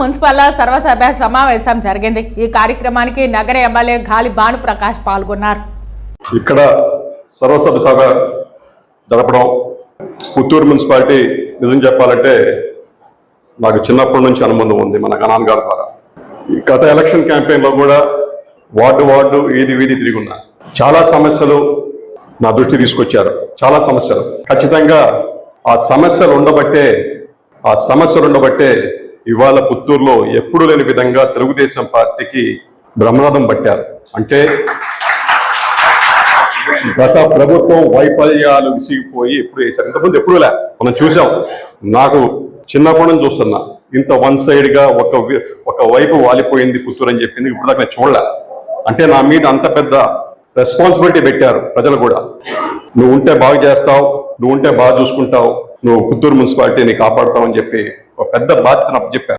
Municipal సర్వసభ్య సమావేశం జరిగింది. ఈ కార్యక్రమానికి నగర ఎమ్మెల్యే గాలి భానుప్రకాష్ పాల్గొన్నారు. ఇక్కడ సర్వసభ్య సభ జరపడం పుత్తూరు మున్సిపాలిటీ నిజం చెప్పాలంటే నాకు చిన్నప్పటి నుంచి అనుబంధం ఉంది మన గణాన్ గారి ద్వారా. గత ఎలక్షన్ క్యాంపెయిన్లో కూడా వార్డు వార్డు వీధి వీధి తిరిగిన్నా చాలా సమస్యలు నా దృష్టి తీసుకొచ్చారు. చాలా సమస్యలు. ఖచ్చితంగా ఆ సమస్యలు ఉండబట్టే ఆ సమస్యలు ఉండబట్టే ఇవాళ పుత్తూరులో ఎప్పుడు లేని విధంగా తెలుగుదేశం పార్టీకి బ్రహ్మనాథం పట్టారు. అంటే గత ప్రభుత్వం వైఫల్యాలు విసిగిపోయి ఎప్పుడు వేశారు? ఇంతకుముందు ఎప్పుడు లే. మనం చూసాం నాకు చిన్నప్పటి నుంచి చూస్తున్నా. ఇంత వన్ సైడ్గా ఒక ఒక వైపు వాలిపోయింది పుత్తూరు అని చెప్పింది ఇప్పుడు దాకా చూడలే. అంటే నా మీద అంత పెద్ద రెస్పాన్సిబిలిటీ పెట్టారు ప్రజలు కూడా. నువ్వు ఉంటే బాగా చేస్తావు నువ్వు ఉంటే బాగా చూసుకుంటావు నువ్వు పుత్తూరు మున్సిపాలిటీని కాపాడుతావు అని చెప్పి ఒక పెద్ద బాధ్యతను చెప్పారు